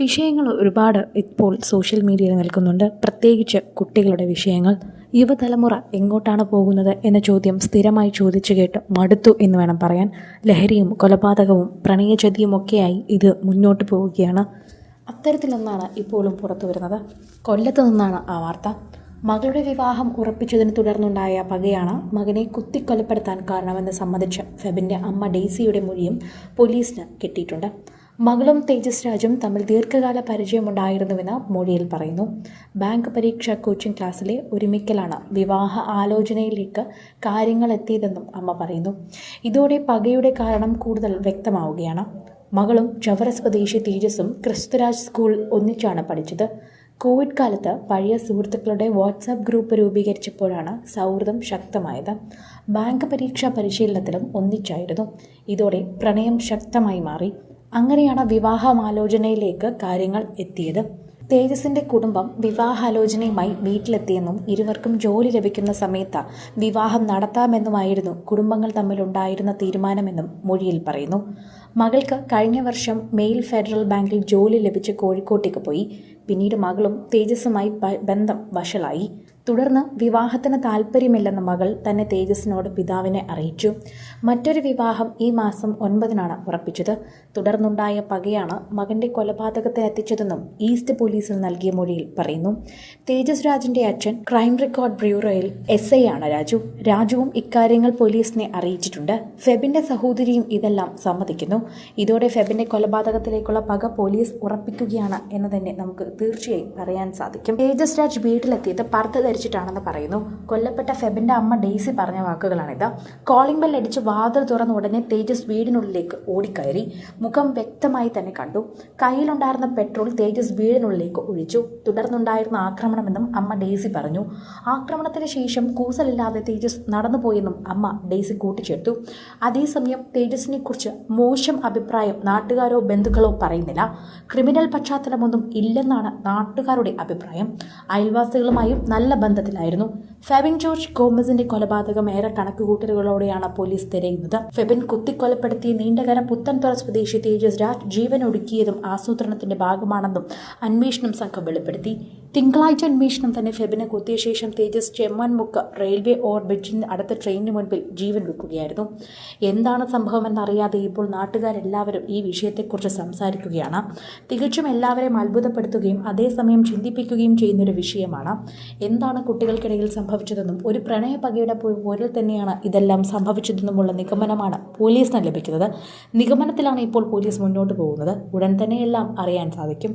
വിഷയങ്ങൾ ഒരുപാട് ഇപ്പോൾ സോഷ്യൽ മീഡിയയിൽ നിൽക്കുന്നുണ്ട്. പ്രത്യേകിച്ച് കുട്ടികളുടെ വിഷയങ്ങൾ. യുവതലമുറ എങ്ങോട്ടാണ് പോകുന്നത് എന്ന ചോദ്യം സ്ഥിരമായി ചോദിച്ചു കേട്ട് മടുത്തു എന്ന് വേണം പറയാൻ. ലഹരിയും കൊലപാതകവും പ്രണയചതിയുമൊക്കെയായി ഇത് മുന്നോട്ട് പോവുകയാണ്. അത്തരത്തിലൊന്നാണ് ഇപ്പോഴും പുറത്തു വരുന്നത്. കൊല്ലത്തു നിന്നാണ് ആ വാർത്ത. മകളുടെ വിവാഹം ഉറപ്പിച്ചതിന് തുടർന്നുണ്ടായ പകയാണ് മകനെ കുത്തിക്കൊലപ്പെടുത്താൻ കാരണമെന്ന് സംബന്ധിച്ച് ഫെബിന്റെ അമ്മ ഡെയ്സിയുടെ മൊഴിയും പോലീസിന് കിട്ടിയിട്ടുണ്ട്. മകളും തേജസ് രാജും തമ്മിൽ ദീർഘകാല പരിചയമുണ്ടായിരുന്നുവെന്ന് മൊഴിയിൽ പറയുന്നു. ബാങ്ക് പരീക്ഷ കോച്ചിംഗ് ക്ലാസ്സിലെ ഒരുമിക്കലാണ് വിവാഹ ആലോചനയിലേക്ക് കാര്യങ്ങൾ എത്തിയതെന്നും അമ്മ പറയുന്നു. ഇതോടെ പകയുടെ കാരണം കൂടുതൽ വ്യക്തമാവുകയാണ്. മകളും ചവറ സ്വദേശി തേജസും ക്രിസ്തുരാജ് സ്കൂൾ ഒന്നിച്ചാണ് പഠിച്ചത്. കോവിഡ് കാലത്ത് പഴയ സുഹൃത്തുക്കളുടെ വാട്സാപ്പ് ഗ്രൂപ്പ് രൂപീകരിച്ചപ്പോഴാണ് സൗഹൃദം ശക്തമായത്. ബാങ്ക് പരീക്ഷാ പരിശീലനത്തിലും ഒന്നിച്ചായിരുന്നു. ഇതോടെ പ്രണയം ശക്തമായി മാറി. അങ്ങനെയാണ് വിവാഹമാലോചനയിലേക്ക് കാര്യങ്ങൾ എത്തിയത്. തേജസിന്റെ കുടുംബം വിവാഹാലോചനയുമായി വീട്ടിലെത്തിയെന്നും ഇരുവർക്കും ജോലി ലഭിക്കുന്ന സമയത്ത് വിവാഹം നടത്താമെന്നുമായിരുന്നു കുടുംബങ്ങൾ തമ്മിലുണ്ടായിരുന്ന തീരുമാനമെന്നും മൊഴിയിൽ പറയുന്നു. മകൾക്ക് കഴിഞ്ഞ വർഷം മെയിൽ ഫെഡറൽ ബാങ്കിൽ ജോലി ലഭിച്ച് കോഴിക്കോട്ടേക്ക് പോയി. പിന്നീട് മകളും തേജസ്സുമായി ബന്ധം വഷളായി. തുടർന്ന് വിവാഹത്തിന് താല്പര്യമില്ലെന്ന മകൾ തന്നെ തേജസ്സിനോട് പിതാവിനെ അറിയിച്ചു. മറ്റൊരു വിവാഹം ഈ മാസം ഒൻപതിനാണ് ഉറപ്പിച്ചത്. തുടർന്നുണ്ടായ പകയാണ് മകന്റെ കൊലപാതകത്തെ എത്തിച്ചതെന്നും ഈസ്റ്റ് പോലീസിൽ നൽകിയ മൊഴിയിൽ പറയുന്നു. തേജസ് രാജിന്റെ അച്ഛൻ ക്രൈം റെക്കോർഡ് ബ്യൂറോയിൽ എസ് ഐ ആണ് രാജു. രാജുവും ഇക്കാര്യങ്ങൾ പോലീസിനെ അറിയിച്ചിട്ടുണ്ട്. ഫെബിന്റെ സഹോദരിയും ഇതെല്ലാം സമ്മതിക്കുന്നു. ഇതോടെ ഫെബിന്റെ കൊലപാതകത്തിലേക്കുള്ള പക പോലീസ് ഉറപ്പിക്കുകയാണ് എന്ന് തന്നെ നമുക്ക് തീർച്ചയായും പറയാൻ സാധിക്കും. തേജസ് രാജ് വീട്ടിലെത്തിയത് പർദ്ദ ധരിച്ചിട്ടാണെന്ന് പറയുന്നു. കൊല്ലപ്പെട്ട ഫെബിന്റെ അമ്മ ഡെയ്സി പറഞ്ഞ വാക്കുകളാണിത്. കോളിംഗ് ബെൽ അടിച്ച് വാതിൽ തുറന്ന ഉടനെ തേജസ് വീടിനുള്ളിലേക്ക് ഓടിക്കയറി. മുഖം വ്യക്തമായി തന്നെ കണ്ടു. കയ്യിലുണ്ടായിരുന്ന പെട്രോൾ തേജസ് വീടിനുള്ളിലേക്ക് ഒഴിച്ചു. തുടർന്നുണ്ടായിരുന്ന ആക്രമണമെന്നും അമ്മ ഡെയ്സി പറഞ്ഞു. ആക്രമണത്തിന് ശേഷം കൂസലില്ലാതെ തേജസ് നടന്നുപോയെന്നും അമ്മ ഡെയ്സി കൂട്ടിച്ചേർത്തു. അതേസമയം തേജസിനെ കുറിച്ച് മോശം അഭിപ്രായം നാട്ടുകാരോ ബന്ധുക്കളോ പറയുന്നില്ല. ക്രിമിനൽ പശ്ചാത്തലമൊന്നും ഇല്ലെന്നാണ് നാട്ടുകാരുടെ അഭിപ്രായം. അയൽവാസികളുമായും നല്ല ബന്ധത്തിലായിരുന്നു ഫെബിൻ ജോർജ് ഗോമസിന്റെ കൊലപാതകം ഏറെ കണക്കുകൂട്ടലുകളോടെയാണ് പോലീസ് തിരയുന്നത്. ഫെബിൻ കുത്തിക്കൊലപ്പെടുത്തിയ നീണ്ടകര പുത്തൻതുറ സ്വദേശി തേജസ് രാജ് ജീവൻ ഒടുക്കിയതും ആസൂത്രണത്തിന്റെ ഭാഗമാണെന്നും അന്വേഷണം സംഘം വെളിപ്പെടുത്തി. തിങ്കളാഴ്ച അന്വേഷണം തന്നെ ഫെബിനെ കുത്തിയ ശേഷം തേജസ് ചെമ്മൻമുക്ക് റെയിൽവേ ഓർബിറ്റിന് അടുത്ത ട്രെയിനിന് മുൻപിൽ ജീവൻ വെക്കുകയായിരുന്നു. എന്താണ് സംഭവമെന്നറിയാതെ ഇപ്പോൾ നാട്ടുകാരെല്ലാവരും ഈ വിഷയത്തെക്കുറിച്ച് സംസാരിക്കുകയാണ്. തികച്ചും എല്ലാവരെയും അത്ഭുതപ്പെടുത്തുകയും അതേസമയം ചിന്തിപ്പിക്കുകയും ചെയ്യുന്നൊരു വിഷയമാണ്. എന്താണ് കുട്ടികൾക്കിടയിൽ സംഭവിച്ചതെന്നും ഒരു പ്രണയപകയുടെ പോരിൽ തന്നെയാണ് ഇതെല്ലാം സംഭവിച്ചതെന്നുമുള്ള നിഗമനമാണ് പോലീസിന് ലഭിക്കുന്നത്. നിഗമനത്തിലാണ് ഇപ്പോൾ പോലീസ് മുന്നോട്ട് പോകുന്നത്. ഉടൻ തന്നെ എല്ലാം അറിയാൻ സാധിക്കും.